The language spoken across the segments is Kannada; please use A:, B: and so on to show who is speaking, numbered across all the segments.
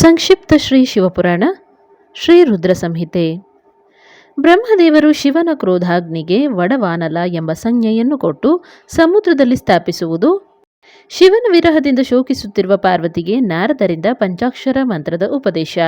A: ಸಂಕ್ಷಿಪ್ತ ಶ್ರೀ ಶಿವಪುರಾಣ, ಶ್ರೀ ರುದ್ರ ಸಂಹಿತೆ. ಬ್ರಹ್ಮದೇವರು ಶಿವನ ಕ್ರೋಧಾಗ್ನಿಗೆ ವಡವಾನಲ ಎಂಬ ಸಂಜ್ಞೆಯನ್ನು ಕೊಟ್ಟು ಸಮುದ್ರದಲ್ಲಿ ಸ್ಥಾಪಿಸುವುದು, ಶಿವನ ವಿರಹದಿಂದ ಶೋಕಿಸುತ್ತಿರುವ ಪಾರ್ವತಿಗೆ ನಾರದರಿಂದ ಪಂಚಾಕ್ಷರ ಮಂತ್ರದ ಉಪದೇಶ.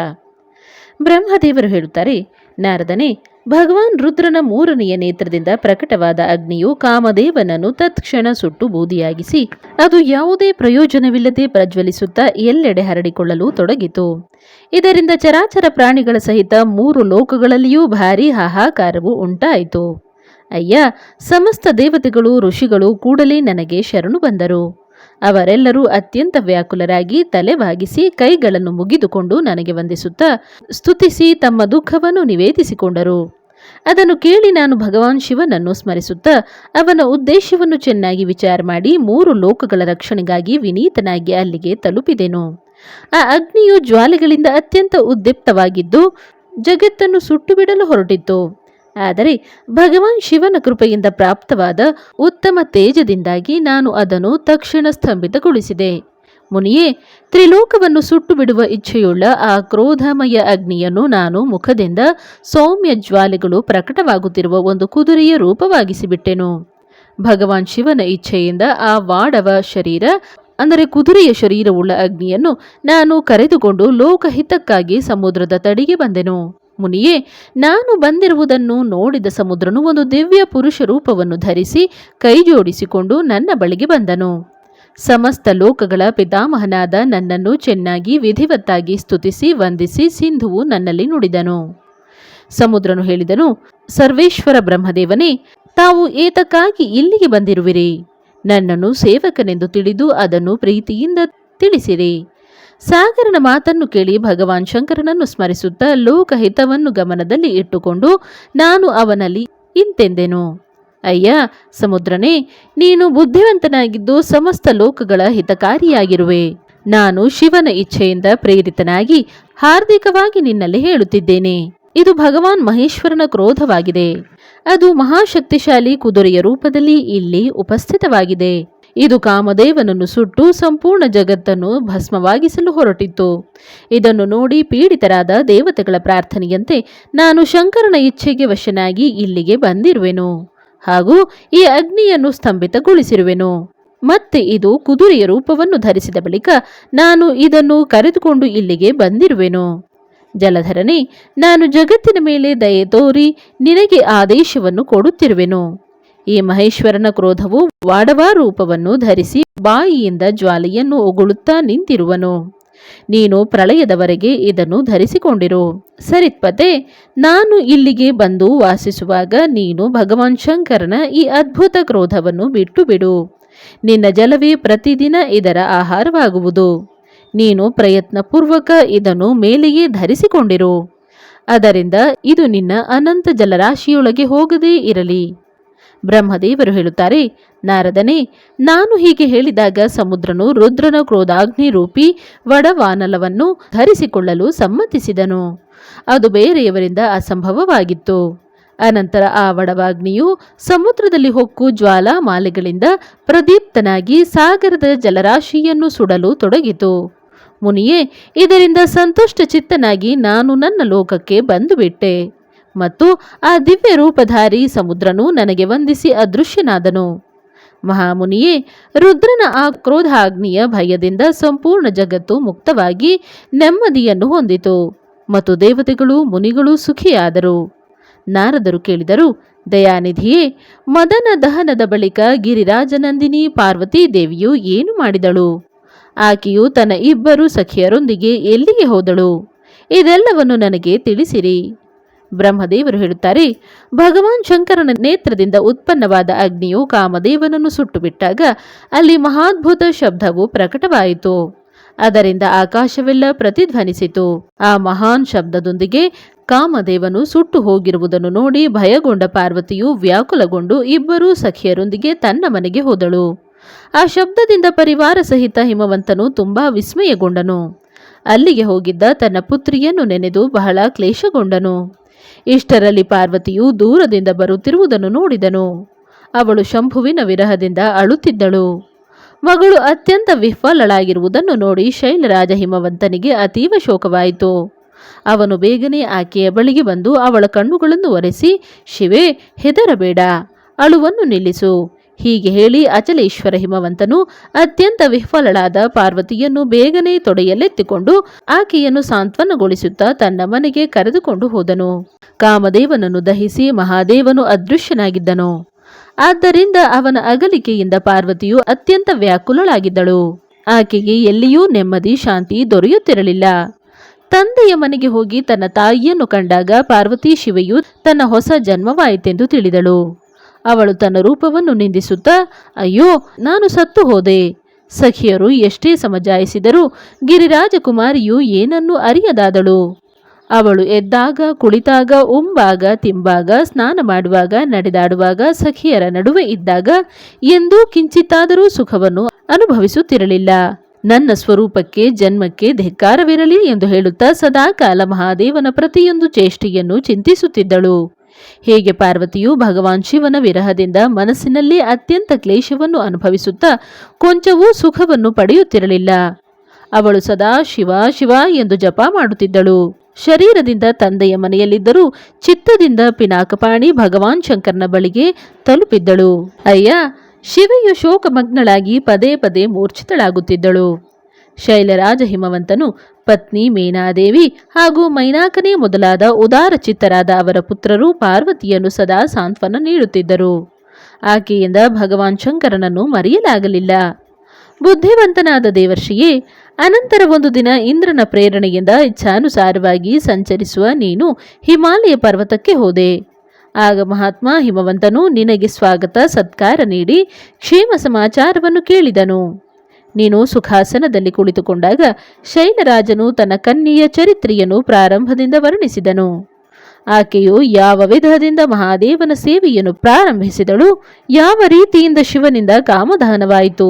A: ಬ್ರಹ್ಮದೇವರು ಹೇಳುತ್ತಾರೆ ನಾರದನೇ, ಭಗವಾನ್ ರುದ್ರನ ಮೂರನೆಯ ನೇತ್ರದಿಂದ ಪ್ರಕಟವಾದ ಅಗ್ನಿಯು ಕಾಮದೇವನನ್ನು ತತ್ಕ್ಷಣ ಸುಟ್ಟು ಬೂದಿಯಾಗಿಸಿ, ಅದು ಯಾವುದೇ ಪ್ರಯೋಜನವಿಲ್ಲದೆ ಪ್ರಜ್ವಲಿಸುತ್ತಾ ಎಲ್ಲೆಡೆ ಹರಡಿಕೊಳ್ಳಲು ತೊಡಗಿತು. ಇದರಿಂದ ಚರಾಚರ ಪ್ರಾಣಿಗಳ ಸಹಿತ ಮೂರು ಲೋಕಗಳಲ್ಲಿಯೂ ಭಾರೀ ಹಾಹಾಕಾರವು ಉಂಟಾಯಿತು. ಅಯ್ಯ, ಸಮಸ್ತ ದೇವತೆಗಳು, ಋಷಿಗಳು ಕೂಡಲೇ ನನಗೆ ಶರಣು ಬಂದರು. ಅವರೆಲ್ಲರೂ ಅತ್ಯಂತ ವ್ಯಾಕುಲರಾಗಿ ತಲೆವಾಗಿಸಿ ಕೈಗಳನ್ನು ಮುಗಿದುಕೊಂಡು ನನಗೆ ವಂದಿಸುತ್ತಾ ಸ್ತುತಿಸಿ ತಮ್ಮ ದುಃಖವನ್ನು ನಿವೇದಿಸಿಕೊಂಡರು. ಅದನ್ನು ಕೇಳಿ ನಾನು ಭಗವಾನ್ ಶಿವನನ್ನು ಸ್ಮರಿಸುತ್ತಾ ಅವನ ಉದ್ದೇಶವನ್ನು ಚೆನ್ನಾಗಿ ವಿಚಾರ ಮಾಡಿ ಮೂರು ಲೋಕಗಳ ರಕ್ಷಣೆಗಾಗಿ ವಿನೀತನಾಗಿ ಅಲ್ಲಿಗೆ ತಲುಪಿದೆನು. ಆ ಅಗ್ನಿಯು ಜ್ವಾಲೆಗಳಿಂದ ಅತ್ಯಂತ ಉದ್ದಿಪ್ತವಾಗಿದ್ದು ಜಗತ್ತನ್ನು ಸುಟ್ಟು ಬಿಡಲು ಹೊರಟಿತ್ತು. ಆದರೆ ಭಗವಾನ್ ಶಿವನ ಕೃಪೆಯಿಂದ ಪ್ರಾಪ್ತವಾದ ಉತ್ತಮ ತೇಜದಿಂದಾಗಿ ನಾನು ಅದನ್ನು ತಕ್ಷಣ ಸ್ತಂಭಿತಗೊಳಿಸಿದೆ ಮುನಿಯೇ, ತ್ರಿಲೋಕವನ್ನು ಸುಟ್ಟು ಬಿಡುವ ಇಚ್ಛೆಯುಳ್ಳ ಆ ಕ್ರೋಧಮಯ ಅಗ್ನಿಯನ್ನು ನಾನು ಮುಖದಿಂದ ಸೌಮ್ಯ ಜ್ವಾಲೆಗಳು ಪ್ರಕಟವಾಗುತ್ತಿರುವ ಒಂದು ಕುದುರೆಯ ರೂಪವಾಗಿಸಿಬಿಟ್ಟೆನು. ಭಗವಾನ್ ಶಿವನ ಇಚ್ಛೆಯಿಂದ ಆ ವಾಡವ ಶರೀರ, ಅಂದರೆ ಕುದುರೆಯ ಶರೀರವುಳ್ಳ ಅಗ್ನಿಯನ್ನು ನಾನು ಕರೆದುಕೊಂಡು ಲೋಕಹಿತಕ್ಕಾಗಿ ಸಮುದ್ರದ ತಡಿಗೆ ಬಂದೆನು. ಮುನಿಯೇ, ನಾನು ಬಂದಿರುವುದನ್ನು ನೋಡಿದ ಸಮುದ್ರನು ಒಂದು ದಿವ್ಯ ಪುರುಷ ರೂಪವನ್ನು ಧರಿಸಿ ಕೈಜೋಡಿಸಿಕೊಂಡು ನನ್ನ ಬಳಿಗೆ ಬಂದನು. ಸಮಸ್ತ ಲೋಕಗಳ ಪಿತಾಮಹನಾದ ನನ್ನನ್ನು ಚೆನ್ನಾಗಿ ವಿಧಿವತ್ತಾಗಿ ಸ್ತುತಿಸಿ ವಂದಿಸಿ ಸಿಂಧುವು ನನ್ನಲ್ಲಿ ನುಡಿದನು. ಸಮುದ್ರನು ಹೇಳಿದನು, ಸರ್ವೇಶ್ವರ ಬ್ರಹ್ಮದೇವನೇ, ತಾವು ಏತಕ್ಕಾಗಿ ಇಲ್ಲಿಗೆ ಬಂದಿರುವಿರಿ? ನನ್ನನ್ನು ಸೇವಕನೆಂದು ತಿಳಿದು ಅದನ್ನು ಪ್ರೀತಿಯಿಂದ ತಿಳಿಸಿರಿ. ಸಾಗರನ ಮಾತನ್ನು ಕೇಳಿ ಭಗವಾನ್ ಶಂಕರನನ್ನು ಸ್ಮರಿಸುತ್ತಾ ಲೋಕಹಿತವನ್ನು ಗಮನದಲ್ಲಿ ಇಟ್ಟುಕೊಂಡು, ನಾನು ಅವನಲ್ಲಿ ಇಂತೆಂದೆನು. ಅಯ್ಯ, ಸಮುದ್ರನೇ, ನೀನು ಬುದ್ಧಿವಂತನಾಗಿದ್ದು ಸಮಸ್ತ ಲೋಕಗಳ ಹಿತಕಾರಿಯಾಗಿರುವೆ. ನಾನು ಶಿವನ ಇಚ್ಛೆಯಿಂದ ಪ್ರೇರಿತನಾಗಿ ಹಾರ್ದಿಕವಾಗಿ ನಿನ್ನಲ್ಲಿ ಹೇಳುತ್ತಿದ್ದೇನೆ. ಇದು ಭಗವಾನ್ ಮಹೇಶ್ವರನ ಕ್ರೋಧವಾಗಿದೆ. ಅದು ಮಹಾಶಕ್ತಿಶಾಲಿ ಕುದುರೆಯ ರೂಪದಲ್ಲಿ ಇಲ್ಲಿ ಉಪಸ್ಥಿತವಾಗಿದೆ. ಇದು ಕಾಮದೇವನನ್ನು ಸುಟ್ಟು ಸಂಪೂರ್ಣ ಜಗತ್ತನ್ನು ಭಸ್ಮವಾಗಿಸಲು ಹೊರಟಿತ್ತು. ಇದನ್ನು ನೋಡಿ ಪೀಡಿತರಾದ ದೇವತೆಗಳ ಪ್ರಾರ್ಥನೆಯಂತೆ ನಾನು ಶಂಕರನ ಇಚ್ಛೆಗೆ ವಶನಾಗಿ ಇಲ್ಲಿಗೆ ಬಂದಿರುವೆನು. ಹಾಗೂ ಈ ಅಗ್ನಿಯನ್ನು ಸ್ತಂಭಿತಗೊಳಿಸಿರುವೆನು ಮತ್ತೆ ಇದು ಕುದುರೆಯ ರೂಪವನ್ನು ಧರಿಸಿದ ಬಳಿಕ ನಾನು ಇದನ್ನು ಕರೆದುಕೊಂಡು ಇಲ್ಲಿಗೆ ಬಂದಿರುವೆನು. ಜಲಧರನೇ, ನಾನು ಜಗತ್ತಿನ ಮೇಲೆ ದಯೆ ತೋರಿ ನಿನಗೆ ಆದೇಶವನ್ನು ಕೊಡುತ್ತಿರುವೆನು. ಈ ಮಹೇಶ್ವರನ ಕ್ರೋಧವು ವಾಡವಾ ರೂಪವನ್ನು ಧರಿಸಿ ಬಾಯಿಯಿಂದ ಜ್ವಾಲೆಯನ್ನು ಉಗುಳುತ್ತಾ ನಿಂತಿರುವನು. ನೀನು ಪ್ರಳಯದವರೆಗೆ ಇದನ್ನು ಧರಿಸಿಕೊಂಡಿರು. ಸರಿತ್ಪತೆ ನಾನು ಇಲ್ಲಿಗೆ ಬಂದು ವಾಸಿಸುವಾಗ ನೀನು ಭಗವಾನ್ ಶಂಕರನ ಈ ಅದ್ಭುತ ಕ್ರೋಧವನ್ನು ಬಿಟ್ಟು ಬಿಡು ನಿನ್ನ ಜಲವೇ ಪ್ರತಿದಿನ ಇದರ ಆಹಾರವಾಗುವುದು. ನೀನು ಪ್ರಯತ್ನಪೂರ್ವಕ ಇದನ್ನು ಮೇಲೆಯೇ ಧರಿಸಿಕೊಂಡಿರು. ಅದರಿಂದ ಇದು ನಿನ್ನ ಅನಂತ ಜಲರಾಶಿಯೊಳಗೆ ಹೋಗದೇ ಇರಲಿ. ಬ್ರಹ್ಮದೇವರು ಹೇಳುತ್ತಾರೆ, ನಾರದನೇ, ನಾನು ಹೀಗೆ ಹೇಳಿದಾಗ ಸಮುದ್ರನು ರುದ್ರನ ಕ್ರೋಧಾಗ್ನಿ ರೂಪಿ ವಡವಾನಲವನ್ನು ಧರಿಸಿಕೊಳ್ಳಲು ಸಮ್ಮತಿಸಿದನು. ಅದು ಬೇರೆಯವರಿಂದ ಅಸಂಭವವಾಗಿತ್ತು. ಅನಂತರ ಆ ವಡವಾಗ್ನಿಯು ಸಮುದ್ರದಲ್ಲಿ ಹೊಕ್ಕು ಜ್ವಾಲಾಮಾಲೆಗಳಿಂದ ಪ್ರದೀಪ್ತನಾಗಿ ಸಾಗರದ ಜಲರಾಶಿಯನ್ನು ಸುಡಲು ತೊಡಗಿತು. ಮುನಿಯೇ, ಇದರಿಂದ ಸಂತುಷ್ಟ ಚಿತ್ತನಾಗಿ ನಾನು ನನ್ನ ಲೋಕಕ್ಕೆ ಬಂದುಬಿಟ್ಟೆ. ಮತ್ತು ಆ ದಿವ್ಯ ರೂಪಧಾರಿ ಸಮುದ್ರನು ನನಗೆ ವಂದಿಸಿ ಅದೃಶ್ಯನಾದನು. ಮಹಾಮುನಿಯೇ, ರುದ್ರನ ಆ ಕ್ರೋಧಾಗ್ನಿಯ ಭಯದಿಂದ ಸಂಪೂರ್ಣ ಜಗತ್ತು ಮುಕ್ತವಾಗಿ ನೆಮ್ಮದಿಯನ್ನು ಹೊಂದಿತು ಮತ್ತು ದೇವತೆಗಳು ಮುನಿಗಳು ಸುಖಿಯಾದರು. ನಾರದರು ಕೇಳಿದರು, ದಯಾನಿಧಿಯೇ, ಮದನ ದಹನದ ಬಳಿಕ ಗಿರಿರಾಜನಂದಿನಿ ಪಾರ್ವತೀ ದೇವಿಯು ಏನು ಮಾಡಿದಳು? ಆಕೆಯು ತನ್ನ ಇಬ್ಬರು ಸಖಿಯರೊಂದಿಗೆ ಎಲ್ಲಿಗೆ ಹೋದಳು? ಇದೆಲ್ಲವನ್ನು ನನಗೆ ತಿಳಿಸಿರಿ. ಬ್ರಹ್ಮದೇವರು ಹೇಳುತ್ತಾರೆ, ಭಗವಾನ್ ಶಂಕರನ ನೇತ್ರದಿಂದ ಉತ್ಪನ್ನವಾದ ಅಗ್ನಿಯು ಕಾಮದೇವನನ್ನು ಸುಟ್ಟು ಬಿಟ್ಟಾಗ ಅಲ್ಲಿ ಮಹಾದ್ಭುತ ಶಬ್ದವು ಪ್ರಕಟವಾಯಿತು. ಅದರಿಂದ ಆಕಾಶವೆಲ್ಲ ಪ್ರತಿಧ್ವನಿಸಿತು. ಆ ಮಹಾನ್ ಶಬ್ದದೊಂದಿಗೆ ಕಾಮದೇವನು ಸುಟ್ಟು ಹೋಗಿರುವುದನ್ನು ನೋಡಿ ಭಯಗೊಂಡ ಪಾರ್ವತಿಯು ವ್ಯಾಕುಲಗೊಂಡು ಇಬ್ಬರೂ ಸಖಿಯರೊಂದಿಗೆ ತನ್ನ ಮನೆಗೆ ಹೋದಳು. ಆ ಶಬ್ದದಿಂದ ಪರಿವಾರ ಸಹಿತ ಹಿಮವಂತನು ತುಂಬಾ ವಿಸ್ಮಯಗೊಂಡನು. ಅಲ್ಲಿಗೆ ಹೋಗಿದ್ದ ತನ್ನ ಪುತ್ರಿಯನ್ನು ನೆನೆದು ಬಹಳ ಕ್ಲೇಶಗೊಂಡನು. ಇಷ್ಟರಲ್ಲಿ ಪಾರ್ವತಿಯು ದೂರದಿಂದ ಬರುತ್ತಿರುವುದನ್ನು ನೋಡಿದನು. ಅವಳು ಶಂಭುವಿನ ವಿರಹದಿಂದ ಅಳುತ್ತಿದ್ದಳು. ಮಗಳು ಅತ್ಯಂತ ವಿಫಲಳಾಗಿರುವುದನ್ನು ನೋಡಿ ಶೈಲರಾಜ ಹಿಮವಂತನಿಗೆ ಅತೀವ ಶೋಕವಾಯಿತು. ಅವನು ಬೇಗನೆ ಆಕೆಯ ಬಳಿಗೆ ಬಂದು ಅವಳ ಕಣ್ಣುಗಳನ್ನು ಒರೆಸಿ, ಶಿವೆ, ಹೆದರಬೇಡ, ಅಳುವನ್ನು ನಿಲ್ಲಿಸು. ಹೀಗೆ ಹೇಳಿ ಅಚಲೇಶ್ವರ ಹಿಮವಂತನು ಅತ್ಯಂತ ವಿಫಲಳಾದ ಪಾರ್ವತಿಯನ್ನು ಬೇಗನೆ ತೊಡೆಯಲ್ಲೆತ್ತಿಕೊಂಡು ಆಕೆಯನ್ನು ಸಾಂತ್ವನಗೊಳಿಸುತ್ತಾ ತನ್ನ ಮನೆಗೆ ಕರೆದುಕೊಂಡು ಹೋದನು. ಕಾಮದೇವನನ್ನು ದಹಿಸಿ ಮಹಾದೇವನು ಅದೃಶ್ಯನಾಗಿದ್ದನು. ಆದ್ದರಿಂದ ಅವನ ಅಗಲಿಕೆಯಿಂದ ಪಾರ್ವತಿಯು ಅತ್ಯಂತ ವ್ಯಾಕುಲಳಾಗಿದ್ದಳು. ಆಕೆಗೆ ಎಲ್ಲಿಯೂ ನೆಮ್ಮದಿ, ಶಾಂತಿ ದೊರೆಯುತ್ತಿರಲಿಲ್ಲ. ತಂದೆಯ ಮನೆಗೆ ಹೋಗಿ ತನ್ನ ತಾಯಿಯನ್ನು ಕಂಡಾಗ ಪಾರ್ವತಿ ಶಿವೆಯು ತನ್ನ ಹೊಸ ಜನ್ಮವಾಯಿತೆಂದು ತಿಳಿದಳು. ಅವಳು ತನ್ನ ರೂಪವನ್ನು ನಿಂದಿಸುತ್ತಾ, ಅಯ್ಯೋ, ನಾನು ಸತ್ತು ಹೋದೆ. ಸಖಿಯರು ಎಷ್ಟೇ ಸಮಜಾಯಿಸಿದರೂ ಗಿರಿರಾಜಕುಮಾರಿಯು ಏನನ್ನೂ ಅರಿಯದಾದಳು? ಅವಳು ಎದ್ದಾಗ, ಕುಳಿತಾಗ, ಉಂಬಾಗ, ತಿಂಬಾಗ, ಸ್ನಾನ ಮಾಡುವಾಗ, ನಡೆದಾಡುವಾಗ ಸಖಿಯರ ನಡುವೆ ಇದ್ದಾಗ ಎಂದೂ ಕಿಂಚಿತ್ತಾದರೂ ಸುಖವನ್ನು ಅನುಭವಿಸುತ್ತಿರಲಿಲ್ಲ. ನನ್ನ ಸ್ವರೂಪಕ್ಕೆ ಜನ್ಮಕ್ಕೆ ಧಿಕ್ಕಾರವಿರಲಿ ಎಂದು ಹೇಳುತ್ತಾ ಸದಾಕಾಲ ಮಹಾದೇವನ ಪ್ರತಿಯೊಂದು ಚೇಷ್ಟೆಯನ್ನು ಚಿಂತಿಸುತ್ತಿದ್ದಳು. ಹೇಗೆ ಪಾರ್ವತಿಯು ಭಗವಾನ್ ಶಿವನ ವಿರಹದಿಂದ ಮನಸ್ಸಿನಲ್ಲಿ ಅತ್ಯಂತ ಕ್ಲೇಶವನ್ನು ಅನುಭವಿಸುತ್ತಾ ಕೊಂಚವೂ ಸುಖವನ್ನು ಪಡೆಯುತ್ತಿರಲಿಲ್ಲ. ಅವಳು ಸದಾ ಶಿವ ಶಿವ ಎಂದು ಜಪ ಮಾಡುತ್ತಿದ್ದಳು. ಶರೀರದಿಂದ ತಂದೆಯ ಮನೆಯಲ್ಲಿದ್ದರೂ ಚಿತ್ತದಿಂದ ಪಿನಾಕಪಾಣಿ ಭಗವಾನ್ ಶಂಕರನ ಬಳಿಗೆ ತಲುಪಿದ್ದಳು. ಅಯ್ಯ, ಶಿವೆಯು ಶೋಕಮಗ್ನಳಾಗಿ ಪದೇ ಪದೇ ಮೂರ್ಛಿತಳಾಗುತ್ತಿದ್ದಳು. ಶೈಲರಾಜ ಹಿಮವಂತನು, ಪತ್ನಿ ಮೇನಾದೇವಿ ಹಾಗೂ ಮೈನಾಕನೇ ಮೊದಲಾದ ಉದಾರ ಚಿತ್ತರಾದ ಅವರ ಪುತ್ರರು ಪಾರ್ವತಿಯನ್ನು ಸದಾ ಸಾಂತ್ವನ ನೀಡುತ್ತಿದ್ದರು. ಆಕೆಯಿಂದ ಭಗವಾನ್ ಶಂಕರನನ್ನು ಮರೆಯಲಾಗಲಿಲ್ಲ. ಬುದ್ಧಿವಂತನಾದ ದೇವರ್ಷಿಯೇ, ಅನಂತರ ಒಂದು ದಿನ ಇಂದ್ರನ ಪ್ರೇರಣೆಯಿಂದ ಇಚ್ಛಾನುಸಾರವಾಗಿ ಸಂಚರಿಸುವ ನೀನು ಹಿಮಾಲಯ ಪರ್ವತಕ್ಕೆ ಹೋದೆ. ಆಗ ಮಹಾತ್ಮ ಹಿಮವಂತನು ನಿನಗೆ ಸ್ವಾಗತ, ಸತ್ಕಾರ ನೀಡಿ ಕ್ಷೇಮ ಸಮಾಚಾರವನ್ನು ಕೇಳಿದನು. ನೀನು ಸುಖಾಸನದಲ್ಲಿ ಕುಳಿತುಕೊಂಡಾಗ ಶೈಲರಾಜನು ತನ್ನ ಕನ್ನಿಯ ಚರಿತ್ರೆಯನ್ನು ಪ್ರಾರಂಭದಿಂದ ವರ್ಣಿಸಿದನು. ಆಕೆಯು ಯಾವ ವಿಧದಿಂದ ಮಹಾದೇವನ ಸೇವೆಯನ್ನು ಪ್ರಾರಂಭಿಸಿದಳು, ಯಾವ ರೀತಿಯಿಂದ ಶಿವನಿಂದ ಕಾಮಧಾನವಾಯಿತು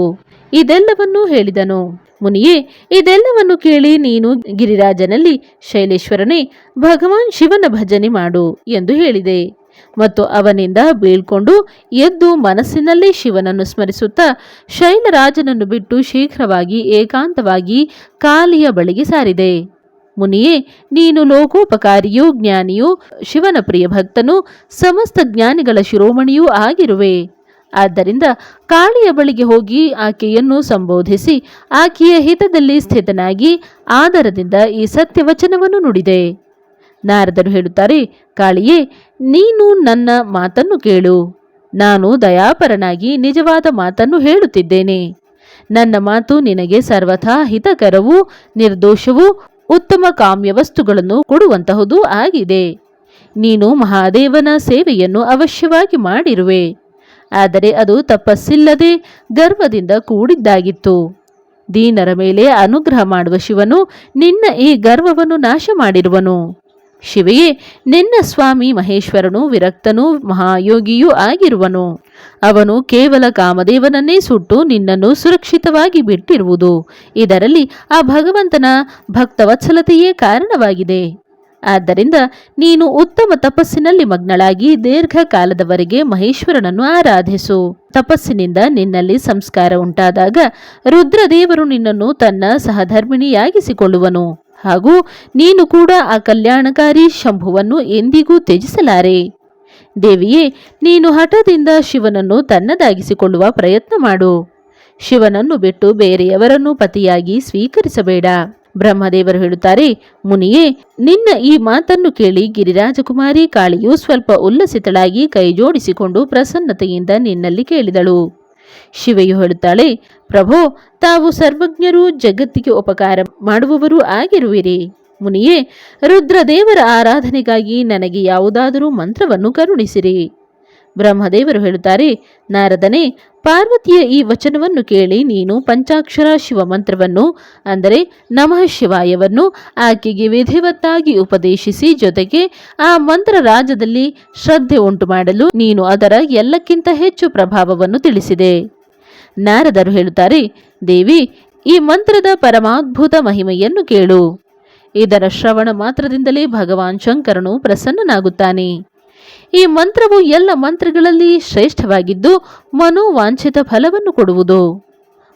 A: ಇದೆಲ್ಲವನ್ನೂ ಹೇಳಿದನು. ಮುನಿಯೇ, ಇದೆಲ್ಲವನ್ನು ಕೇಳಿ ನೀನು ಗಿರಿರಾಜನಲ್ಲಿ ಶೈಲೇಶ್ವರನೇ, ಭಗವಾನ್ ಶಿವನ ಭಜನೆ ಮಾಡು ಎಂದು ಹೇಳಿದೆ. ಮತ್ತು ಅವನಿಂದ ಬೀಳ್ಕೊಂಡು ಎದ್ದು ಮನಸ್ಸಿನಲ್ಲೇ ಶಿವನನ್ನು ಸ್ಮರಿಸುತ್ತಾ ಶೈಲರಾಜನನ್ನು ಬಿಟ್ಟು ಶೀಘ್ರವಾಗಿ ಏಕಾಂತವಾಗಿ ಕಾಲಿಯ ಬಳಿಗೆ ಸಾರಿದೆ. ಮುನಿಯೇ, ನೀನು ಲೋಕೋಪಕಾರಿಯೂ ಜ್ಞಾನಿಯೂ ಶಿವನ ಪ್ರಿಯ ಭಕ್ತನು ಸಮಸ್ತ ಜ್ಞಾನಿಗಳ ಶಿರೋಮಣಿಯೂ ಆಗಿರುವೆ. ಆದ್ದರಿಂದ ಕಾಳಿಯ ಬಳಿಗೆ ಹೋಗಿ ಆಕೆಯನ್ನು ಸಂಬೋಧಿಸಿ ಆಕೆಯ ಹಿತದಲ್ಲಿ ಸ್ಥಿತನಾಗಿ ಆದರದಿಂದ ಈ ಸತ್ಯವಚನವನ್ನು ನುಡಿದೆ. ನಾರದರು ಹೇಳುತ್ತಾರೆ, ಕಾಳಿಯೇ, ನೀನು ನನ್ನ ಮಾತನ್ನು ಕೇಳು. ನಾನು ದಯಾಪರನಾಗಿ ನಿಜವಾದ ಮಾತನ್ನು ಹೇಳುತ್ತಿದ್ದೇನೆ. ನನ್ನ ಮಾತು ನಿನಗೆ ಸರ್ವಥಾ ಹಿತಕರವೂ, ನಿರ್ದೋಷವೂ, ಉತ್ತಮ ಕಾಮ್ಯ ವಸ್ತುಗಳನ್ನು ಕೊಡುವಂತಹುದು ಆಗಿದೆ. ನೀನು ಮಹಾದೇವನ ಸೇವೆಯನ್ನು ಅವಶ್ಯವಾಗಿ ಮಾಡಿರುವೆ. ಆದರೆ ಅದು ತಪಸ್ಸಿಲ್ಲದೆ ಗರ್ವದಿಂದ ಕೂಡಿದ್ದಾಗಿತ್ತು. ದೀನರ ಮೇಲೆ ಅನುಗ್ರಹ ಮಾಡುವ ಶಿವನು ನಿನ್ನ ಈ ಗರ್ವವನ್ನು ನಾಶ ಮಾಡಿರುವನು ಶಿವೆಯೇ, ನಿನ್ನ ಸ್ವಾಮಿ ಮಹೇಶ್ವರನು ವಿರಕ್ತನೂ ಮಹಾಯೋಗಿಯೂ ಆಗಿರುವನು. ಅವನು ಕೇವಲ ಕಾಮದೇವನನ್ನೇ ಸುಟ್ಟು ನಿನ್ನನ್ನು ಸುರಕ್ಷಿತವಾಗಿ ಬಿಟ್ಟಿರುವುದು. ಇದರಲ್ಲಿ ಆ ಭಗವಂತನ ಭಕ್ತವತ್ಸಲತೆಯೇ ಕಾರಣವಾಗಿದೆ. ಆದ್ದರಿಂದ ನೀನು ಉತ್ತಮ ತಪಸ್ಸಿನಲ್ಲಿ ಮಗ್ನಳಾಗಿ ದೀರ್ಘಕಾಲದವರೆಗೆ ಮಹೇಶ್ವರನನ್ನು ಆರಾಧಿಸು. ತಪಸ್ಸಿನಿಂದ ನಿನ್ನಲ್ಲಿ ಸಂಸ್ಕಾರ ಉಂಟಾದಾಗ ರುದ್ರದೇವರು ನಿನ್ನನ್ನು ತನ್ನ ಸಹಧರ್ಮಿಣಿಯಾಗಿಸಿಕೊಳ್ಳುವನು. ಹಾಗೂ ನೀನು ಕೂಡ ಆ ಕಲ್ಯಾಣಕಾರಿ ಶಂಭುವನ್ನು ಎಂದಿಗೂ ತ್ಯಜಿಸಲಾರೆ. ದೇವಿಯೇ, ನೀನು ಹಠದಿಂದ ಶಿವನನ್ನು ತನ್ನದಾಗಿಸಿಕೊಳ್ಳುವ ಪ್ರಯತ್ನ ಮಾಡು. ಶಿವನನ್ನು ಬಿಟ್ಟು ಬೇರೆಯವರನ್ನು ಪತಿಯಾಗಿ ಸ್ವೀಕರಿಸಬೇಡ. ಬ್ರಹ್ಮದೇವರು ಹೇಳುತ್ತಾರೆ, ಮುನಿಯೇ, ನಿನ್ನ ಈ ಮಾತನ್ನು ಕೇಳಿ ಗಿರಿರಾಜಕುಮಾರಿ ಕಾಳಿಯು ಸ್ವಲ್ಪ ಉಲ್ಲಸಿತಳಾಗಿ ಕೈಜೋಡಿಸಿಕೊಂಡು ಪ್ರಸನ್ನತೆಯಿಂದ ನಿನ್ನಲ್ಲಿ ಕೇಳಿದಳು. ಶಿವೆಯು ಹೇಳುತ್ತಾಳೆ, ಪ್ರಭೋ, ತಾವು ಸರ್ವಜ್ಞರು ಜಗತ್ತಿಗೆ ಉಪಕಾರ ಮಾಡುವವರೂ ಆಗಿರುವಿರಿ. ಮುನಿಯೇ, ರುದ್ರದೇವರ ಆರಾಧನೆಗಾಗಿ ನನಗೆ ಯಾವುದಾದರೂ ಮಂತ್ರವನ್ನು ಕರುಣಿಸಿರಿ. ಬ್ರಹ್ಮದೇವರು ಹೇಳುತ್ತಾರೆ, ನಾರದನೇ, ಪಾರ್ವತಿಯ ಈ ವಚನವನ್ನು ಕೇಳಿ ನೀನು ಪಂಚಾಕ್ಷರ ಶಿವ ಮಂತ್ರವನ್ನು ಅಂದರೆ ನಮಃ ಶಿವಾಯವನ್ನು, ಆಕೆಗೆ ವಿಧಿವತ್ತಾಗಿ ಉಪದೇಶಿಸಿ ಜೊತೆಗೆ ಆ ಮಂತ್ರ ರಾಜದಲ್ಲಿ ಶ್ರದ್ಧೆ ಉಂಟು ಮಾಡಲು ನೀನು ಅದರ ಎಲ್ಲಕ್ಕಿಂತ ಹೆಚ್ಚು ಪ್ರಭಾವವನ್ನು ತಿಳಿಸಿದೆ. ನಾರದರು ಹೇಳುತ್ತಾರೆ, ದೇವಿ, ಈ ಮಂತ್ರದ ಪರಮಾದ್ಭುತ ಮಹಿಮೆಯನ್ನು ಕೇಳು. ಇದರ ಶ್ರವಣ ಮಾತ್ರದಿಂದಲೇ ಭಗವಾನ್ ಶಂಕರನು ಪ್ರಸನ್ನನಾಗುತ್ತಾನೆ. ಈ ಮಂತ್ರವು ಎಲ್ಲ ಮಂತ್ರಗಳಲ್ಲಿ ಶ್ರೇಷ್ಠವಾಗಿದ್ದು ಮನೋವಾಂಛಿತ ಫಲವನ್ನು ಕೊಡುವುದು.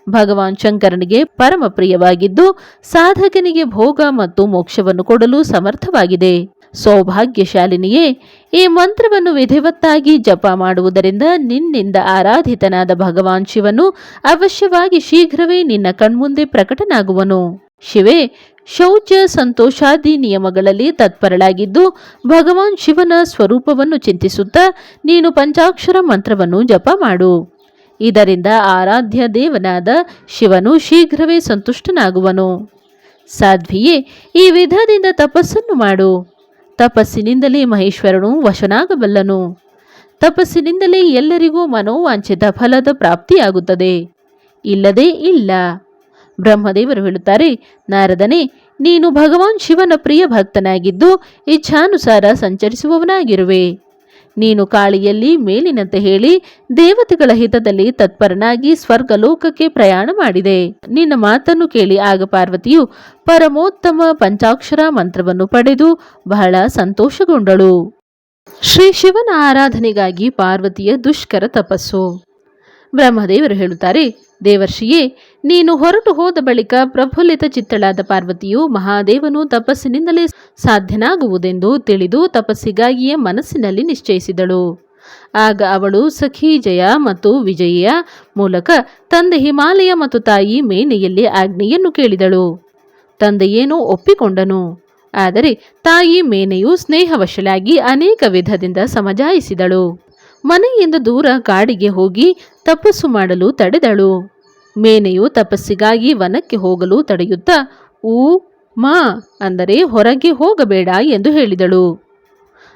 A: ಭಗವಾನ್ ಶಂಕರನಿಗೆ ಪರಮ ಪ್ರಿಯವಾಗಿದ್ದು ಸಾಧಕನಿಗೆ ಭೋಗ ಮತ್ತು ಮೋಕ್ಷವನ್ನು ಕೊಡಲು ಸಮರ್ಥವಾಗಿದೆ. ಸೌಭಾಗ್ಯಶಾಲಿನಿಯೇ, ಈ ಮಂತ್ರವನ್ನು ವಿಧಿವತ್ತಾಗಿ ಜಪ ಮಾಡುವುದರಿಂದ ನಿನ್ನಿಂದ ಆರಾಧಿತನಾದ ಭಗವಾನ್ ಶಿವನು ಅವಶ್ಯವಾಗಿ ಶೀಘ್ರವೇ ನಿನ್ನ ಕಣ್ಮುಂದೆ ಪ್ರಕಟನಾಗುವನು. ಶಿವೆ, ಶೌಚ ಸಂತೋಷಾದಿ ನಿಯಮಗಳಲ್ಲಿ ತತ್ಪರಳಾಗಿದ್ದು ಭಗವಾನ್ ಶಿವನ ಸ್ವರೂಪವನ್ನು ಚಿಂತಿಸುತ್ತಾ ನೀನು ಪಂಚಾಕ್ಷರ ಮಂತ್ರವನ್ನು ಜಪ ಮಾಡು. ಇದರಿಂದ ಆರಾಧ್ಯ ದೇವನಾದ ಶಿವನು ಶೀಘ್ರವೇ ಸಂತುಷ್ಟನಾಗುವನು. ಸಾಧ್ವಿಯೇ, ಈ ವಿಧದಿಂದ ತಪಸ್ಸನ್ನು ಮಾಡು. ತಪಸ್ಸಿನಿಂದಲೇ ಮಹೇಶ್ವರನು ವಶನಾಗಬಲ್ಲನು. ತಪಸ್ಸಿನಿಂದಲೇ ಎಲ್ಲರಿಗೂ ಮನೋವಾಂಛಿತ ಫಲದ ಪ್ರಾಪ್ತಿಯಾಗುತ್ತದೆ. ಇಲ್ಲದೇ ಇಲ್ಲ. ಬ್ರಹ್ಮದೇವರು ಹೇಳುತ್ತಾರೆ, ನಾರದನೇ, ನೀನು ಭಗವಾನ್ ಶಿವನ ಪ್ರಿಯ ಭಕ್ತನಾಗಿದ್ದು ಇಚ್ಛಾನುಸಾರ ಸಂಚರಿಸುವವನಾಗಿರುವೆ. ನೀನು ಕಾಳಿಯಲ್ಲಿ ಮೇಲಿನಂತೆ ಹೇಳಿ ದೇವತೆಗಳ ಹಿತದಲ್ಲಿ ತತ್ಪರನಾಗಿ ಸ್ವರ್ಗಲೋಕಕ್ಕೆ ಪ್ರಯಾಣ ಮಾಡಿದೆ. ನಿನ್ನ ಮಾತನ್ನು ಕೇಳಿ ಆಗ ಪಾರ್ವತಿಯು ಪರಮೋತ್ತಮ ಪಂಚಾಕ್ಷರ ಮಂತ್ರವನ್ನು ಪಡೆದು ಬಹಳ ಸಂತೋಷಗೊಂಡಳು. ಶ್ರೀ ಶಿವನ ಆರಾಧನೆಗಾಗಿ ಪಾರ್ವತಿಯ ದುಷ್ಕರ ತಪಸ್ಸು. ಬ್ರಹ್ಮದೇವರು ಹೇಳುತ್ತಾರೆ, ದೇವರ್ಷಿಯೇ, ನೀನು ಹೊರಟು ಹೋದ ಬಳಿಕ ಪ್ರಫುಲ್ಲಿತ ಚಿತ್ತಳಾದ ಪಾರ್ವತಿಯು ಮಹಾದೇವನು ತಪಸ್ಸಿನಿಂದಲೇ ಸಾಧ್ಯನಾಗುವುದೆಂದು ತಿಳಿದು ತಪಸ್ಸಿಗಾಗಿಯೇ ಮನಸ್ಸಿನಲ್ಲಿ ನಿಶ್ಚಯಿಸಿದಳು. ಆಗ ಅವಳು ಸಖಿ ಜಯ ಮತ್ತು ವಿಜಯ ಮೂಲಕ ತಂದೆ ಹಿಮಾಲಯ ಮತ್ತು ತಾಯಿ ಮೇನೆಯಲ್ಲಿ ಆಜ್ಞೆಯನ್ನು ಕೇಳಿದಳು. ತಂದೆಯೇನೋ ಒಪ್ಪಿಕೊಂಡನು. ಆದರೆ ತಾಯಿ ಮೇನೆಯು ಸ್ನೇಹವಶಳಾಗಿ ಅನೇಕ ವಿಧದಿಂದ ಸಮಜಾಯಿಸಿದಳು. ಮನೆಯಿಂದ ದೂರ ಕಾಡಿಗೆ ಹೋಗಿ ತಪಸ್ಸು ಮಾಡಲು ತಡೆದಳು. ಮೇನೆಯು ತಪಸ್ಸಿಗಾಗಿ ವನಕ್ಕೆ ಹೋಗಲು ತಡೆಯುತ್ತಾ, ಊ, ಮಾ, ಅಂದರೆ ಹೊರಗೆ ಹೋಗಬೇಡ ಎಂದು ಹೇಳಿದಳು.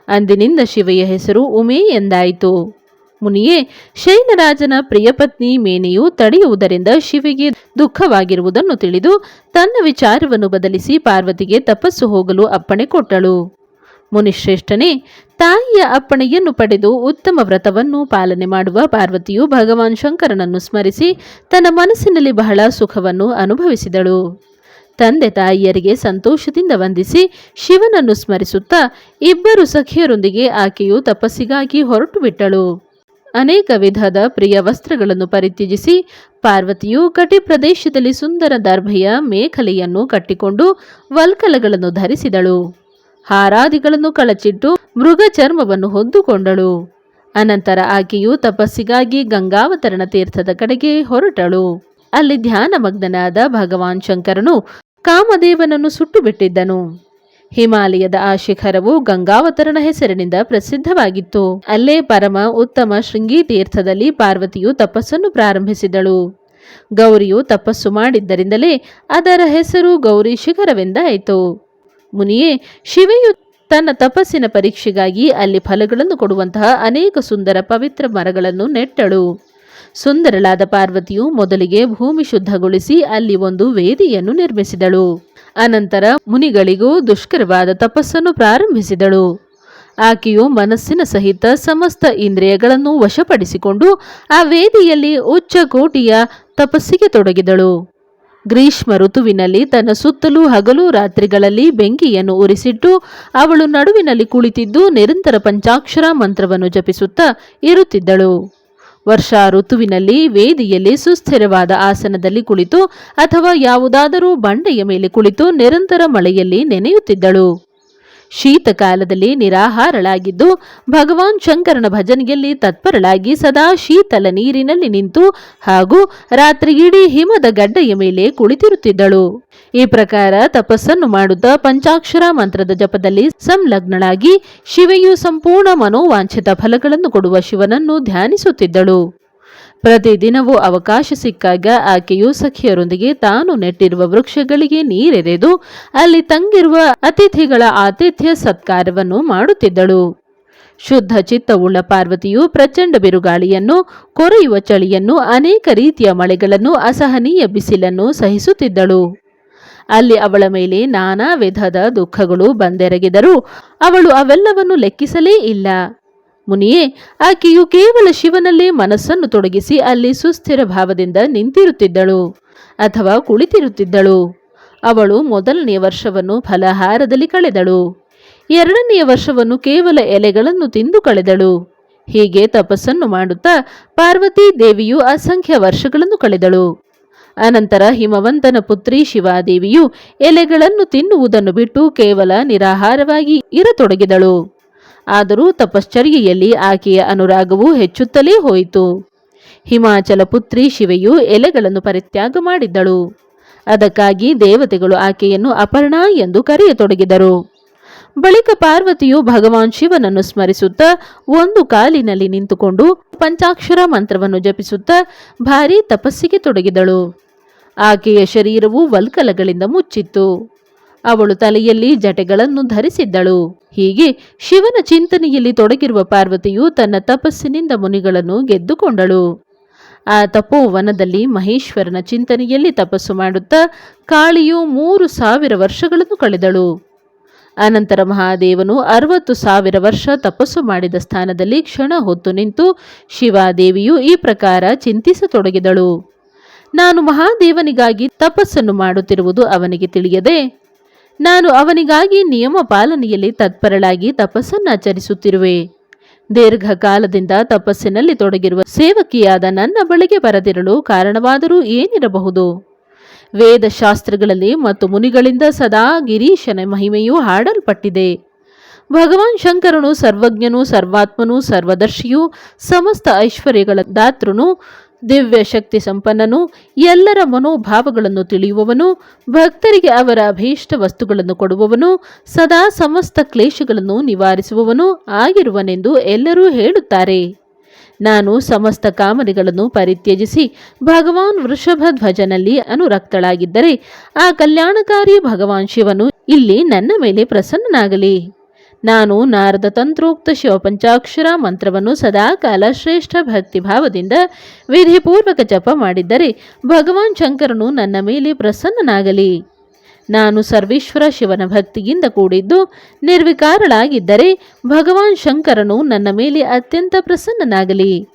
A: ಅಂದಿನಿಂದ ಶಿವೆಯ ಹೆಸರು ಉಮೆ ಎಂದಾಯಿತು. ಮುನಿಯೇ ಶೈಲರಾಜನ ಪ್ರಿಯಪತ್ನಿ ಮೇನೆಯು ತಡೆಯುವುದರಿಂದ ಶಿವಿಗೆ ದುಃಖವಾಗಿರುವುದನ್ನು ತಿಳಿದು ತನ್ನ ವಿಚಾರವನ್ನು ಬದಲಿಸಿ ಪಾರ್ವತಿಗೆ ತಪಸ್ಸು ಹೋಗಲು ಅಪ್ಪಣೆ ಕೊಟ್ಟಳು. ಮುನಿಶ್ರೇಷ್ಠನೇ ತಾಯಿಯ ಅಪ್ಪಣೆಯನ್ನು ಪಡೆದು ಉತ್ತಮ ವ್ರತವನ್ನು ಪಾಲನೆ ಮಾಡುವ ಪಾರ್ವತಿಯು ಭಗವಾನ್ ಶಂಕರನನ್ನು ಸ್ಮರಿಸಿ ತನ್ನ ಮನಸ್ಸಿನಲ್ಲಿ ಬಹಳ ಸುಖವನ್ನು ಅನುಭವಿಸಿದಳು. ತಂದೆ ತಾಯಿಯರಿಗೆ ಸಂತೋಷದಿಂದ ವಂದಿಸಿ ಶಿವನನ್ನು ಸ್ಮರಿಸುತ್ತಾ ಇಬ್ಬರು ಸಖಿಯರೊಂದಿಗೆ ಆಕೆಯು ತಪಸ್ಸಿಗಾಗಿ ಹೊರಟು ಬಿಟ್ಟಳು. ಅನೇಕ ವಿಧದ ಪ್ರಿಯ ವಸ್ತ್ರಗಳನ್ನು ಪರಿತ್ಯಜಿಸಿ ಪಾರ್ವತಿಯು ಕಟಿ ಪ್ರದೇಶದಲ್ಲಿ ಸುಂದರ ದರ್ಭೆಯ ಮೇಖಲೆಯನ್ನು ಕಟ್ಟಿಕೊಂಡು ವಲ್ಕಲಗಳನ್ನು ಧರಿಸಿದಳು. ಹಾರಾದಿಗಳನ್ನು ಕಳಚಿಟ್ಟು ಮೃಗ ಚರ್ಮವನ್ನು ಹೊದ್ದುಕೊಂಡಳು ಅನಂತರ ಆಕೆಯು ತಪಸ್ಸಿಗಾಗಿ ಗಂಗಾವತರಣ ತೀರ್ಥದ ಕಡೆಗೆ ಹೊರಟಳು. ಅಲ್ಲಿ ಧ್ಯಾನಮಗ್ನನಾದ ಭಗವಾನ್ ಶಂಕರನು ಕಾಮದೇವನನ್ನು ಸುಟ್ಟು ಬಿಟ್ಟಿದ್ದನು ಹಿಮಾಲಯದ ಆ ಶಿಖರವು ಗಂಗಾವತರಣ ಹೆಸರಿನಿಂದ ಪ್ರಸಿದ್ಧವಾಗಿತ್ತು. ಅಲ್ಲೇ ಪರಮ ಉತ್ತಮ ಶೃಂಗಿ ತೀರ್ಥದಲ್ಲಿ ಪಾರ್ವತಿಯು ತಪಸ್ಸನ್ನು ಪ್ರಾರಂಭಿಸಿದಳು. ಗೌರಿಯು ತಪಸ್ಸು ಮಾಡಿದ್ದರಿಂದಲೇ ಅದರ ಹೆಸರು ಗೌರಿ ಶಿಖರವೆಂದಾಯಿತು. ಮುನಿಯೇ, ಶಿವೆಯು ತನ್ನ ತಪಸ್ಸಿನ ಪರೀಕ್ಷೆಗಾಗಿ ಅಲ್ಲಿ ಫಲಗಳನ್ನು ಕೊಡುವಂತಹ ಅನೇಕ ಸುಂದರ ಪವಿತ್ರ ಮರಗಳನ್ನು ನೆಟ್ಟಳು. ಸುಂದರಳಾದ ಪಾರ್ವತಿಯು ಮೊದಲಿಗೆ ಭೂಮಿ ಶುದ್ಧಗೊಳಿಸಿ ಅಲ್ಲಿ ಒಂದು ವೇದಿಯನ್ನು ನಿರ್ಮಿಸಿದಳು. ಅನಂತರ ಮುನಿಗಳಿಗೂ ದುಷ್ಕರವಾದ ತಪಸ್ಸನ್ನು ಪ್ರಾರಂಭಿಸಿದಳು. ಆಕೆಯು ಮನಸ್ಸಿನ ಸಹಿತ ಸಮಸ್ತ ಇಂದ್ರಿಯಗಳನ್ನು ವಶಪಡಿಸಿಕೊಂಡು ಆ ವೇದಿಯಲ್ಲಿ ಉಚ್ಚ ಕೋಟಿಯ ತಪಸ್ಸಿಗೆ ತೊಡಗಿದಳು. ಗ್ರೀಷ್ಮ ಋತುವಿನಲ್ಲಿ ತನ್ನ ಸುತ್ತಲೂ ಹಗಲು ರಾತ್ರಿಗಳಲ್ಲಿ ಬೆಂಕಿಯನ್ನು ಉರಿಸಿಟ್ಟು ಅವಳು ನಡುವಿನಲ್ಲಿ ಕುಳಿತಿದ್ದು ನಿರಂತರ ಪಂಚಾಕ್ಷರ ಮಂತ್ರವನ್ನು ಜಪಿಸುತ್ತಾ ಇರುತ್ತಿದ್ದಳು. ವರ್ಷಾ ಋತುವಿನಲ್ಲಿ ವೇದಿಯಲ್ಲಿ ಸುಸ್ಥಿರವಾದ ಆಸನದಲ್ಲಿ ಕುಳಿತು ಅಥವಾ ಯಾವುದಾದರೂ ಬಂಡೆಯ ಮೇಲೆ ಕುಳಿತು ನಿರಂತರ ಮಳೆಯಲ್ಲಿ ನೆನೆಯುತ್ತಿದ್ದಳು. ಶೀತಕಾಲದಲ್ಲಿ ನಿರಾಹಾರಳಾಗಿದ್ದು, ಭಗವಾನ್ ಶಂಕರನ ಭಜನೆಯಲ್ಲಿ ತತ್ಪರಳಾಗಿ ಸದಾ ಶೀತಲ ನೀರಿನಲ್ಲಿ ನಿಂತು ಹಾಗೂ ರಾತ್ರಿ ಹಿಮದ ಗಡ್ಡೆಯ ಮೇಲೆ ಕುಳಿತಿರುತ್ತಿದ್ದಳು. ಈ ಪ್ರಕಾರ ತಪಸ್ಸನ್ನು ಮಾಡುತ್ತಾ ಪಂಚಾಕ್ಷರ ಮಂತ್ರದ ಜಪದಲ್ಲಿ ಸಂಲಗ್ನಳಾಗಿ ಶಿವೆಯು ಸಂಪೂರ್ಣ ಮನೋವಾಂಛಿತ ಫಲಗಳನ್ನು ಕೊಡುವ ಶಿವನನ್ನು ಧ್ಯಾನಿಸುತ್ತಿದ್ದಳು. ಪ್ರತಿದಿನವೂ ಅವಕಾಶ ಸಿಕ್ಕಾಗ ಆಕೆಯು ಸಖಿಯರೊಂದಿಗೆ ತಾನು ನೆಟ್ಟಿರುವ ವೃಕ್ಷಗಳಿಗೆ ನೀರೆರೆದು ಅಲ್ಲಿ ತಂಗಿರುವ ಅತಿಥಿಗಳ ಆತಿಥ್ಯ ಸತ್ಕಾರವನ್ನು ಮಾಡುತ್ತಿದ್ದಳು. ಶುದ್ಧ ಚಿತ್ತವುಳ್ಳ ಪಾರ್ವತಿಯು ಪ್ರಚಂಡ ಬಿರುಗಾಳಿಯನ್ನು, ಕೊರೆಯುವ ಚಳಿಯನ್ನು, ಅನೇಕ ರೀತಿಯ ಮಳೆಗಳನ್ನು, ಅಸಹನೀಯ ಬಿಸಿಲನ್ನು ಸಹಿಸುತ್ತಿದ್ದಳು. ಅಲ್ಲಿ ಅವಳ ಮೇಲೆ ನಾನಾ ವಿಧದ ದುಃಖಗಳು ಬಂದೆರಗಿದರೂ ಅವಳು ಅವೆಲ್ಲವನ್ನು ಲೆಕ್ಕಿಸಲೇ ಇಲ್ಲ. ಮುನಿಯೇ, ಆಕೆಯು ಕೇವಲ ಶಿವನಲ್ಲೇ ಮನಸ್ಸನ್ನು ತೊಡಗಿಸಿ ಅಲ್ಲಿ ಸುಸ್ಥಿರ ಭಾವದಿಂದ ನಿಂತಿರುತ್ತಿದ್ದಳು ಅಥವಾ ಕುಳಿತಿರುತ್ತಿದ್ದಳು. ಅವಳು ಮೊದಲನೆಯ ವರ್ಷವನ್ನು ಫಲಹಾರದಲ್ಲಿ ಕಳೆದಳು. ಎರಡನೆಯ ವರ್ಷವನ್ನು ಕೇವಲ ಎಲೆಗಳನ್ನು ತಿಂದು ಕಳೆದಳು. ಹೀಗೆ ತಪಸ್ಸನ್ನು ಮಾಡುತ್ತಾ ಪಾರ್ವತಿ ದೇವಿಯು ಅಸಂಖ್ಯ ವರ್ಷಗಳನ್ನು ಕಳೆದಳು. ಅನಂತರ ಹಿಮವಂತನ ಪುತ್ರಿ ಶಿವಾದೇವಿಯು ಎಲೆಗಳನ್ನು ತಿನ್ನುವುದನ್ನು ಬಿಟ್ಟು ಕೇವಲ ನಿರಾಹಾರವಾಗಿ ಇರತೊಡಗಿದಳು. ಆದರೂ ತಪಶ್ಚರ್ಯೆಯಲ್ಲಿ ಆಕೆಯ ಅನುರಾಗವು ಹೆಚ್ಚುತ್ತಲೇ ಹೋಯಿತು. ಹಿಮಾಚಲ ಪುತ್ರಿ ಶಿವೆಯು ಎಲೆಗಳನ್ನು ಪರಿತ್ಯಾಗ ಮಾಡಿದ್ದಳು. ಅದಕ್ಕಾಗಿ ದೇವತೆಗಳು ಆಕೆಯನ್ನು ಅಪರ್ಣ ಎಂದು ಕರೆಯತೊಡಗಿದರು. ಬಳಿಕ ಪಾರ್ವತಿಯು ಭಗವಾನ್ ಶಿವನನ್ನು ಸ್ಮರಿಸುತ್ತಾ ಒಂದು ಕಾಲಿನಲ್ಲಿ ನಿಂತುಕೊಂಡು ಪಂಚಾಕ್ಷರ ಮಂತ್ರವನ್ನು ಜಪಿಸುತ್ತಾ ಭಾರೀ ತಪಸ್ಸಿಗೆ ತೊಡಗಿದಳು. ಆಕೆಯ ಶರೀರವು ವಲ್ಕಲಗಳಿಂದ ಮುಚ್ಚಿತ್ತು. ಅವಳು ತಲೆಯಲ್ಲಿ ಜಟೆಗಳನ್ನು ಧರಿಸಿದ್ದಳು. ಹೀಗೆ ಶಿವನ ಚಿಂತನೆಯಲ್ಲಿ ತೊಡಗಿರುವ ಪಾರ್ವತಿಯು ತನ್ನ ತಪಸ್ಸಿನಿಂದ ಮುನಿಗಳನ್ನು ಗೆದ್ದುಕೊಂಡಳು. ಆ ತಪೋವನದಲ್ಲಿ ಮಹೇಶ್ವರನ ಚಿಂತನೆಯಲ್ಲಿ ತಪಸ್ಸು ಮಾಡುತ್ತಾ ಕಾಳಿಯು ಮೂರು ಸಾವಿರ ವರ್ಷಗಳನ್ನು ಕಳೆದಳು. ಅನಂತರ ಮಹಾದೇವನು ಅರವತ್ತು ಸಾವಿರ ವರ್ಷ ತಪಸ್ಸು ಮಾಡಿದ ಸ್ಥಾನದಲ್ಲಿ ಕ್ಷಣ ಹೊತ್ತು ನಿಂತು ಶಿವಾದೇವಿಯು ಈ ಪ್ರಕಾರ ಚಿಂತಿಸತೊಡಗಿದಳು. ನಾನು ಮಹಾದೇವನಿಗಾಗಿ ತಪಸ್ಸನ್ನು ಮಾಡುತ್ತಿರುವುದು ಅವನಿಗೆ ತಿಳಿಯದೆ ನಾನು ಅವನಿಗಾಗಿ ನಿಯಮ ಪಾಲನೆಯಲ್ಲಿ ತತ್ಪರಳಾಗಿ ತಪಸ್ಸನ್ನಾಚರಿಸುತ್ತಿರುವೆ ದೀರ್ಘಕಾಲದಿಂದ ತಪಸ್ಸಿನಲ್ಲಿ ತೊಡಗಿರುವ ಸೇವಕಿಯಾದ ನನ್ನ ಬಳಿಗೆ ಬರದಿರಲು ಕಾರಣವಾದರೂ ಏನಿರಬಹುದು? ವೇದಶಾಸ್ತ್ರಗಳಲ್ಲಿ ಮತ್ತು ಮುನಿಗಳಿಂದ ಸದಾ ಗಿರೀಶನ ಮಹಿಮೆಯು ಹಾಡಲ್ಪಟ್ಟಿದೆ. ಭಗವಾನ್ ಶಂಕರನು ಸರ್ವಜ್ಞನು ಸರ್ವಾತ್ಮನು ಸರ್ವದರ್ಶಿಯು ಸಮಸ್ತ ಐಶ್ವರ್ಯಗಳ ದಾತೃನು ದಿವ್ಯ ಶಕ್ತಿ ಸಂಪನ್ನನು, ಎಲ್ಲರ ಮನೋಭಾವಗಳನ್ನು ತಿಳಿಯುವವನು, ಭಕ್ತರಿಗೆ ಅವರ ಅಭೀಷ್ಟ ವಸ್ತುಗಳನ್ನು ಕೊಡುವವನು, ಸದಾ ಸಮಸ್ತ ಕ್ಲೇಶಗಳನ್ನು ನಿವಾರಿಸುವವನು ಆಗಿರುವನೆಂದು ಎಲ್ಲರೂ ಹೇಳುತ್ತಾರೆ. ನಾನು ಸಮಸ್ತ ಕಾಮನೆಗಳನ್ನು ಪರಿತ್ಯಜಿಸಿ ಭಗವಾನ್ ವೃಷಭ ಧ್ವಜನಲ್ಲಿ ಅನುರಕ್ತಳಾಗಿದ್ದರೆ, ಆ ಕಲ್ಯಾಣಕಾರಿ ಭಗವಾನ್ ಶಿವನು ಇಲ್ಲಿ ನನ್ನ ಮೇಲೆ ಪ್ರಸನ್ನನಾಗಲಿ. ನಾನು ನಾರದ ತಂತ್ರೋಕ್ತ ಶಿವಪಂಚಾಕ್ಷರ ಮಂತ್ರವನ್ನು ಸದಾಕಾಲ ಶ್ರೇಷ್ಠ ಭಕ್ತಿಭಾವದಿಂದ ವಿಧಿಪೂರ್ವಕ ಜಪ ಮಾಡಿದ್ದರೆ ಭಗವಾನ್ ಶಂಕರನು ನನ್ನ ಮೇಲೆ ಪ್ರಸನ್ನನಾಗಲಿ. ನಾನು ಸರ್ವೇಶ್ವರ ಶಿವನ ಭಕ್ತಿಯಿಂದ ಕೂಡಿದ್ದು ನಿರ್ವಿಕಾರಳಾಗಿದ್ದರೆ ಭಗವಾನ್ ಶಂಕರನು ನನ್ನ ಮೇಲೆ ಅತ್ಯಂತ ಪ್ರಸನ್ನನಾಗಲಿ.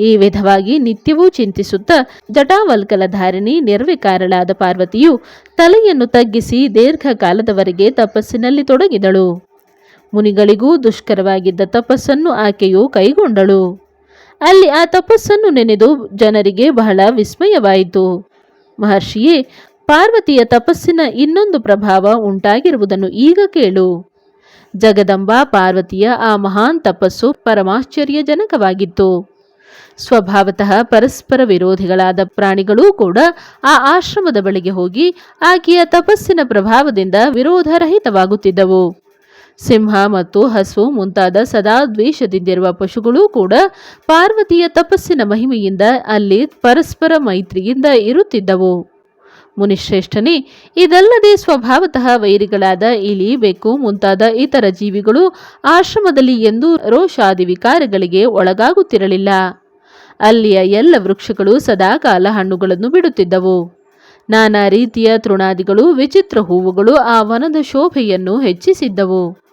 A: ಈ ವಿಧವಾಗಿ ನಿತ್ಯವೂ ಚಿಂತಿಸುತ್ತಾ ಜಟಾವಲ್ಕಲ ಧಾರಿಣಿ ನಿರ್ವಿಕಾರಳಾದ ಪಾರ್ವತಿಯು ತಲೆಯನ್ನು ತಗ್ಗಿಸಿ ದೀರ್ಘಕಾಲದವರೆಗೆ ತಪಸ್ಸಿನಲ್ಲಿ ತೊಡಗಿದಳು. ಮುನಿಗಳಿಗೂ ದುಷ್ಕರವಾಗಿದ್ದ ತಪಸ್ಸನ್ನು ಆಕೆಯು ಕೈಗೊಂಡಳು. ಅಲ್ಲಿ ಆ ತಪಸ್ಸನ್ನು ನೆನೆದು ಜನರಿಗೆ ಬಹಳ ವಿಸ್ಮಯವಾಯಿತು. ಮಹರ್ಷಿಯೇ, ಪಾರ್ವತಿಯ ತಪಸ್ಸಿನ ಇನ್ನೊಂದು ಪ್ರಭಾವ ಉಂಟಾಗಿರುವುದನ್ನು ಈಗ ಕೇಳು. ಜಗದಂಬಾ ಪಾರ್ವತಿಯ ಆ ಮಹಾನ್ ತಪಸ್ಸು ಪರಮಾಶ್ಚರ್ಯಜನಕವಾಗಿತ್ತು. ಸ್ವಭಾವತಃ ಪರಸ್ಪರ ವಿರೋಧಿಗಳಾದ ಪ್ರಾಣಿಗಳೂ ಕೂಡ ಆ ಆಶ್ರಮದ ಬಳಿಗೆ ಹೋಗಿ ಆಕೆಯ ತಪಸ್ಸಿನ ಪ್ರಭಾವದಿಂದ ವಿರೋಧರಹಿತವಾಗುತ್ತಿದ್ದವು. ಸಿಂಹ ಮತ್ತು ಹಸು ಮುಂತಾದ ಸದಾ ದ್ವೇಷದಿಂದಿರುವ ಪಶುಗಳೂ ಕೂಡ ಪಾರ್ವತಿಯ ತಪಸ್ಸಿನ ಮಹಿಮೆಯಿಂದ ಅಲ್ಲಿ ಪರಸ್ಪರ ಮೈತ್ರಿಯಿಂದ ಇರುತ್ತಿದ್ದವು. ಮುನಿಶ್ರೇಷ್ಠನೇ, ಇದಲ್ಲದೆ ಸ್ವಭಾವತಃ ವೈರಿಗಳಾದ ಇಲಿ, ಬೆಕ್ಕು ಮುಂತಾದ ಇತರ ಜೀವಿಗಳು ಆಶ್ರಮದಲ್ಲಿ ಎಂದು ರೋಷಾದಿ ವಿಕಾರಗಳಿಗೆ ಒಳಗಾಗುತ್ತಿರಲಿಲ್ಲ. ಅಲ್ಲಿಯ ಎಲ್ಲ ವೃಕ್ಷಗಳು ಸದಾಕಾಲ ಹಣ್ಣುಗಳನ್ನು ಬಿಡುತ್ತಿದ್ದವು. ನಾನಾ ರೀತಿಯ ತೃಣಾದಿಗಳು, ವಿಚಿತ್ರ ಹೂವುಗಳು ಆ ವನದ ಶೋಭೆಯನ್ನು ಹೆಚ್ಚಿಸಿದ್ದವು.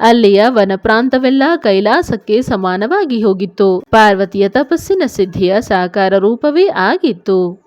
A: ಅಲ್ಲಿಯ ವನ ಪ್ರಾಂತವೆಲ್ಲ ಕೈಲಾಸಕ್ಕೆ ಸಮಾನವಾಗಿ ಹೋಗಿತ್ತು. ಪಾರ್ವತಿಯ ತಪಸ್ಸಿನ ಸಿದ್ಧಿಯ ಸಾಕಾರ ರೂಪವೇ ಆಗಿತ್ತು.